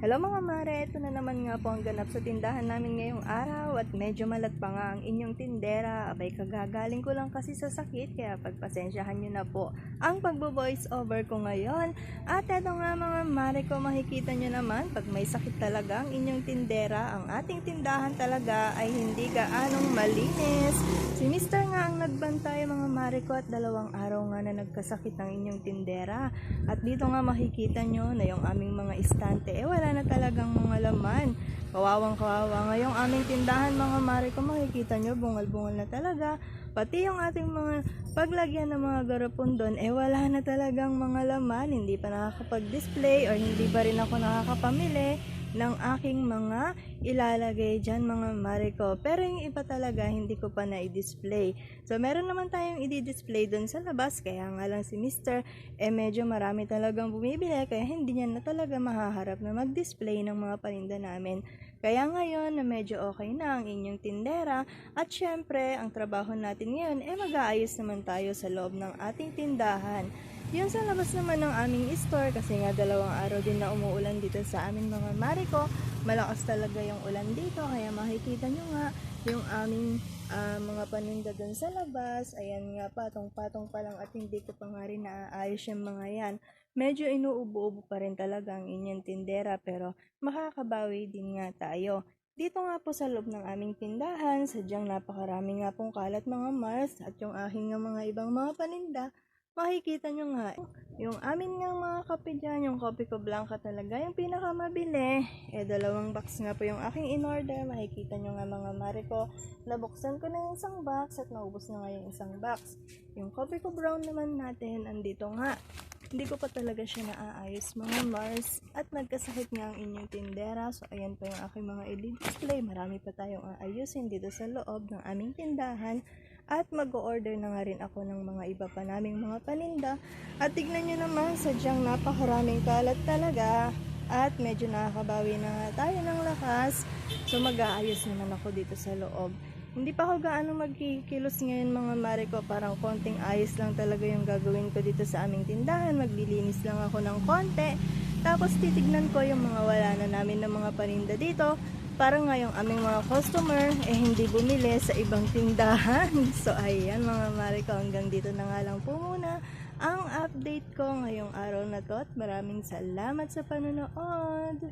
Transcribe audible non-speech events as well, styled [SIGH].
Hello mga mare, ito na naman nga po ang ganap sa tindahan namin ngayong araw at medyo malat pa nga ang inyong tindera. Abay kagagaling ko lang kasi sa sakit kaya pagpasensyahan nyo na po ang pagbo-voice over ko ngayon. At eto nga mga mare ko makikita nyo naman pag may sakit talaga ang inyong tindera, ang ating tindahan talaga ay hindi gaanong malinis. Si Mr. nga ang nagbantay mga mare ko at dalawang araw nga na nagkasakit ang inyong tindera. At dito nga makikita nyo na yung aming mga istante, eh wala na talagang mga laman. Kawawang kawawa. Ngayong aming tindahan mga mare ko makikita nyo, bungal-bungal na talaga. Pati yung ating mga paglagyan ng mga garapon doon, eh wala na talagang mga laman. Hindi pa nakakapag-display or hindi pa rin ako nakakapamili ng aking mga ilalagay dyan mga mare ko. Pero yung iba talaga hindi ko pa na-display. So meron naman tayong i-display doon sa labas. Kaya nga lang si Mr. eh medyo marami talagang bumibili. Kaya hindi niya na talaga mahaharap na mag-display ng mga paninda namin. Kaya ngayon na medyo okay na ang inyong tindera at syempre ang trabaho natin ngayon eh mag-aayos naman tayo sa loob ng ating tindahan. Yun sa labas naman ng aming store kasi nga dalawang araw din na umuulan dito sa amin mga mariko. Malakas talaga yung ulan dito kaya makikita nyo nga yung aming ah, mga paninda dun sa labas. Ayan nga patong-patong pa lang at hindi ko pa nga rin naaayos yung mga yan. Medyo inuubo-ubo pa rin talaga ang inyong tindera pero makakabawi din nga tayo. Dito nga po sa loob ng aming tindahan, sadyang napakarami nga pong kalat mga Mars at yung aking mga ibang mga paninda, makikita nyo nga, yung amin nga mga kape dyan, yung kopi ko blanca talaga, yung pinakamabili. Eh, dalawang box nga po yung aking in-order. Makikita nyo nga mga mare ko, nabuksan ko na yung isang box at naubos na nga yung isang box. Yung kopi ko brown naman natin, andito nga. Hindi ko pa talaga siya naaayos mga Mars. At nagkasakit nga ang inyong tindera. So, ayan pa yung aking mga i-display. Marami pa tayong aayusin dito sa loob ng aming tindahan. At mag-order na nga rin ako ng mga iba pa naming mga paninda. At tignan nyo naman, sadyang napakaraming kalat talaga. At medyo nakakabawi na nga tayo ng lakas. So mag-aayos naman ako dito sa loob. Hindi pa ako gaano magkikilos ngayon mga mare ko. Parang konting ayos lang talaga yung gagawin ko dito sa aming tindahan. Maglilinis lang ako ng konti. Tapos titignan ko yung mga wala na namin ng mga paninda dito. Parang nga yung aming mga customer eh hindi bumili sa ibang tindahan. [LAUGHS] So ayan mga mare ko hanggang dito na nga lang po muna ang update ko ngayong araw na to at maraming salamat sa panonood.